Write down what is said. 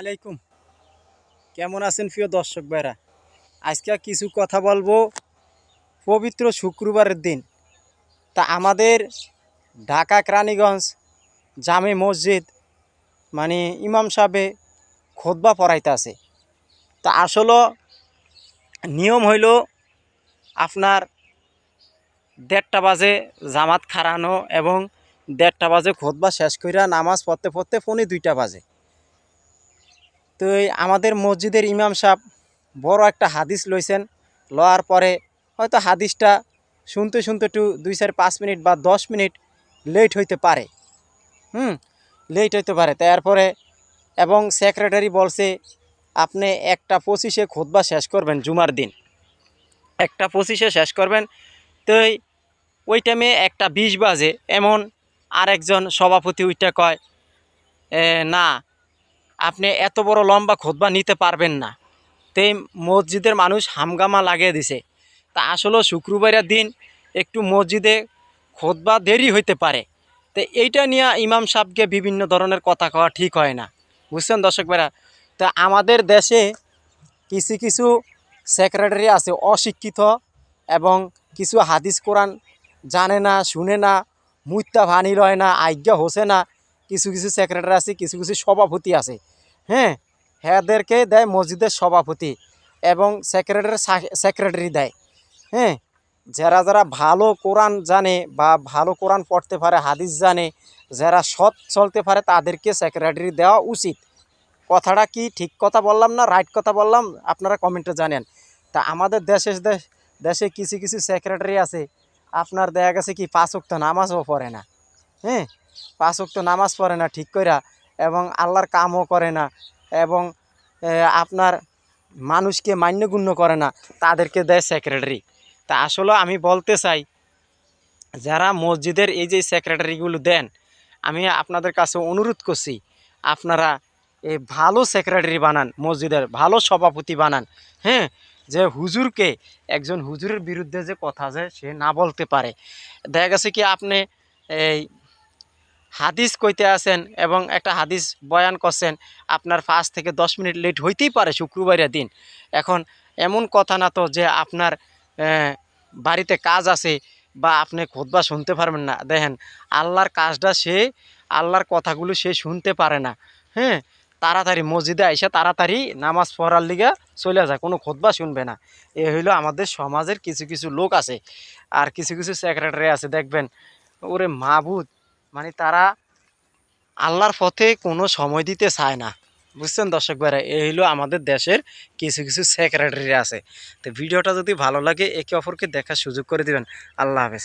আলাইকুম। কেমন আছেন প্রিয় দর্শক ভাইরা? আজকে কিছু কথা বলব পবিত্র শুক্রবারের দিন। তা আমাদের ঢাকা কেরানীগঞ্জ জামে মসজিদ মানে ইমাম সাহেবে খোদবা পড়াইতে আছে তা আসলে নিয়ম হইল আপনার দেড়টা বাজে জামাত খারানো এবং দেড়টা বাজে খোদবা শেষ কইরা নামাজ পড়তে পড়তে ফোনে দুইটা বাজে। তো আমাদের মসজিদের ইমাম সাহেব বড় একটা হাদিস লইছেন। লওয়ার পরে হয়তো হাদিসটা শুনতে শুনতে একটু দুই চার পাঁচ মিনিট বা দশ মিনিট লেট হইতে পারে। হুম লেট হইতে পারে। তারপরে এবং সেক্রেটারি বলছে, আপনি একটা পঁচিশে খোদবা শেষ করবেন জুমার দিন। একটা পঁচিশে শেষ করবেন। তো ওই টাইমে একটা বিশ বাজে। এমন আরেকজন সভাপতি ওইটা কয় না আপনি এত বড় লম্বা খোদবা নিতে পারবেন না। তো এই মসজিদের মানুষ হামগামা লাগিয়ে দিছে। তা আসলে শুক্রবারের দিন একটু মসজিদে খোদবা দেরি হইতে পারে। তো এইটা নিয়ে ইমাম সাহেবকে বিভিন্ন ধরনের কথা কওয়া ঠিক হয় না। বুঝছেন দর্শক ভাইরা? তা আমাদের দেশে কিছু কিছু সেক্রেটারি আছে, অশিক্ষিত এবং কিছু হাদিস কোরআন জানে না, শুনে না মুত্যা ভানি রয় না, আজ্ঞা হোসে না কিছু কিছু সেক্রেটারি আছে, কিছু কিছু সভাপতি আছে। হ্যাঁ হ্যাঁদেরকে দেয় মসজিদের সভাপতি এবং সেক্রেটারি সেক্রেটারি দেয়। হ্যাঁ যারা যারা ভালো কোরআন জানে বা ভালো কোরআন পড়তে পারে, হাদিস জানে, যারা সৎ চলতে পারে, তাদেরকে সেক্রেটারি দেওয়া উচিত। কথাটা কি ঠিক কথা বললাম না রাইট কথা বললাম? আপনারা কমেন্টে জানেন। তা আমাদের দেশে দেশে কিছু কিছু সেক্রেটারি আছে। আপনার দেখা গেছে কি, পাঁচ ওয়াক্ত নামাজও পড়ে না। হ্যাঁ? পাঁচ ওয়াক্ত নামাজ পড়ে না ঠিক কইরা এবং আল্লাহর কামও করে না এবং আপনার মানুষকে মান্যগুণ্য করে না, তাদেরকে দেয় সেক্রেটারি তা আসলে আমি বলতে চাই, যারা মসজিদের এই যে সেক্রেটারিগুলো দেন, আমি আপনাদের কাছে অনুরোধ করছি, আপনারা এই ভালো সেক্রেটারি বানান, মসজিদের ভালো সভাপতি বানান হ্যাঁ? যে হুজুরকে, একজন হুজুরের বিরুদ্ধে যে কথা যে সে না বলতে পারে। দেখা গেছে কি আপনি এই হাদিস কইতে আছেন এবং একটা হাদিস বয়ান করছেন, আপনার পাঁচ থেকে দশ মিনিট লেট হইতেই পারে শুক্রবারের দিন। এখন এমন কথা না তো যে আপনার বাড়িতে কাজ আছে বা আপনি খোদবা শুনতে পারবেন না। দেখেন, আল্লাহর কাজটা সে, আল্লাহর কথাগুলো সে শুনতে পারে না। হ্যাঁ তাড়াতাড়ি মসজিদে আইসা তাড়াতাড়ি নামাজ পড়ার লিগা চলে যায়, কোনো খোদবা শুনবে না। এ হইল আমাদের সমাজের কিছু কিছু লোক আছে, আর কিছু কিছু সেক্রেটারি আছে, দেখবেন, ওরে মাবুদ মানে তারা আল্লাহর পথে কোনো সময় দিতে চায় না। বুঝছেন দর্শক ভাইরা? এই হলো আমাদের দেশের কিছু কিছু সেক্রেটারি আছে। তো ভিডিওটা যদি ভালো লাগে, একে অপরকে দেখার সুযোগ করে দিবেন। আল্লাহ হাফেজ।